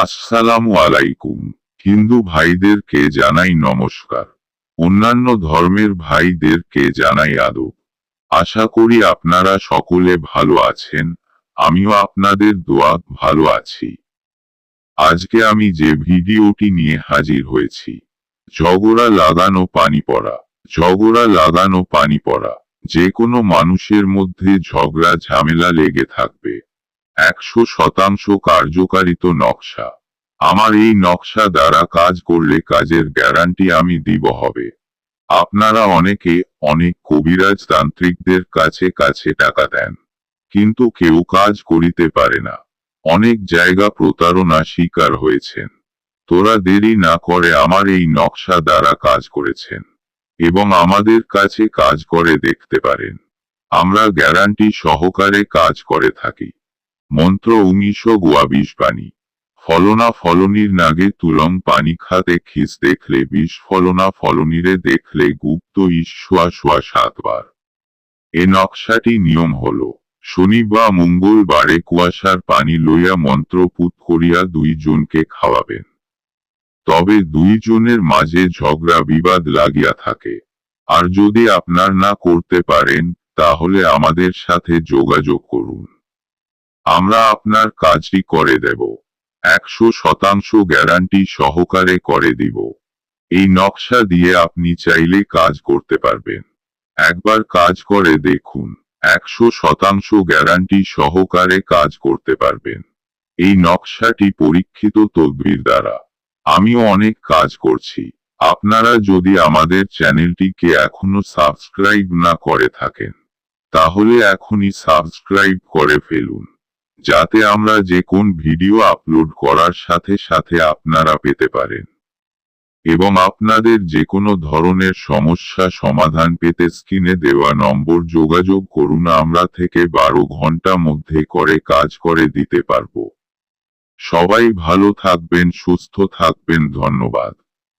আসসালামু আলাইকুম। হিন্দু ভাইদেরকে জানাই নমস্কার। অন্যান্য ধর্মের ভাইদেরকে জানাই আদব। আশা করি আপনারা সকলে ভালো আছেন, আমিও আপনাদের দোয়া ভালো আছি। আজকে আমি যে ভিডিওটি নিয়ে হাজির হয়েছি, ঝগড়া লাগানো পানি পড়া, ঝগড়া লাগানো পানি পড়া, যে কোনো মানুষের মধ্যে ঝগড়া ঝামেলা লেগে থাকবে। একশো শতাংশ কার্যকারিত নকশা। আমার এই নকশা দ্বারা কাজ করলে কাজের গ্যারান্টি আমি দিব হবে। আপনারা অনেকে অনেক কবিরাজ তান্ত্রিকদের কাছে কাছে টাকা দেন, কিন্তু কেউ কাজ করিতে পারে না। অনেক জায়গা প্রতারণা শিকার হয়েছেন। তোরা দেরি না করে আমার এই নকশা দ্বারা কাজ করেছেন এবং আমাদের কাছে কাজ করে দেখতে পারেন। আমরা গ্যারান্টি সহকারে কাজ করে থাকি। মন্ত্র উনিশ গোয়া বিষ পানি। ফলনা ফলনির নাগে তুলং পানি খাতে খিস দেখলে বিষ, ফলনা ফলনিরে দেখলে গুপ্ত ঈশ্বা শোয়া সাতবার। এ নকশাটি নিয়ম হলো শনি বা মঙ্গলবারে কুয়াশার পানি লইয়া মন্ত্র পুত করিয়া দুইজনকে খাওয়াবেন। তবে দুইজনের মাঝে ঝগড়া বিবাদ লাগিয়া থাকে। আর যদি আপনার না করতে পারেন, তাহলে আমাদের সাথে যোগাযোগ করুন। আমরা আপনার কাজটি করে দেব। একশো শতাংশ গ্যারান্টি সহকারে করে দিব। এই নকশা দিয়ে আপনি চাইলে কাজ করতে পারবেন। একবার কাজ করে দেখুন, একশো শতাংশ গ্যারান্টি সহকারে কাজ করতে পারবেন। এই নকশাটি পরীক্ষিত তদবির দ্বারা। আমিও অনেক কাজ করছি। আপনারা যদি আমাদের চ্যানেলটিকে এখনও সাবস্ক্রাইব না করে থাকেন, তাহলে এখনই সাবস্ক্রাইব করে ফেলুন। যাতে আমরা যে কোন ভিডিও আপলোড করার সাথে সাথে আপনারা পেতে পারেন। এবং আপনাদের যে কোনো ধরনের সমস্যা সমাধান পেতে স্ক্রিনে দেওয়া নম্বর যোগাযোগ করুন, আমরা থেকে বারো ঘণ্টা মধ্যে করে কাজ করে দিতে পারব। সবাই ভালো থাকবেন, সুস্থ থাকবেন, ধন্যবাদ।